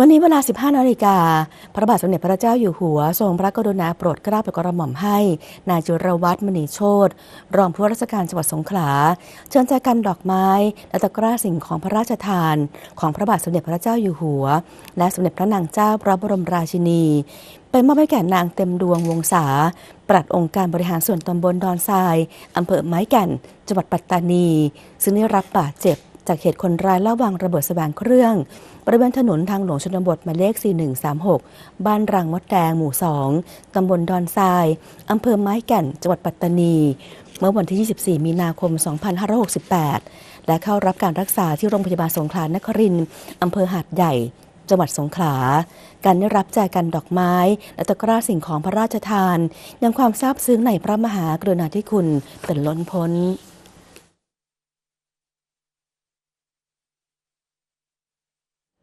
วันนี้เวลา 15 นาฬิกา พระบาทสมเด็จพระเจ้าอยู่หัว ทรงพระกรุณาโปรดเกล้าโปรดกระหม่อมให้ นายจุรวัฒน์มณีโชตรองผู้ว่าราชการจังหวัดสงขลา เชิญแจกันดอกไม้ และตะกร้าสิ่งของพระราชทาน ของพระบาทสมเด็จพระเจ้าอยู่หัว และสมเด็จพระนางเจ้าพระบรมราชินีไปมอบให้แก่นางเต็มดวงวงศา ปลัดองค์การบริหารส่วนตำบลดอนทรายอำเภอไม้แก่น จังหวัดปัตตานี ซึ่งได้รับบาดเจ็บ จากเหตุคนร้ายลอบวางระเบิดแสวงเครื่อง บริเวณถนนทางหลวงชนบทหมายเลข 4136 บ้านรังมดแดงหมู่ 2 ตำบลดอนทราย อำเภอไม้แก่น จังหวัดปัตตานี เมื่อวันที่ 24 มีนาคม 2568 และเข้ารับการรักษาที่โรงพยาบาลสงขลานครินทร์อำเภอหาดใหญ่ จังหวัดสงขลา การได้รับแจกันดอกไม้ และตะกร้าสิ่งของพระราชทาน ยังความซาบซึ้งในพระมหากรุณาธิคุณเป็นล้นพ้น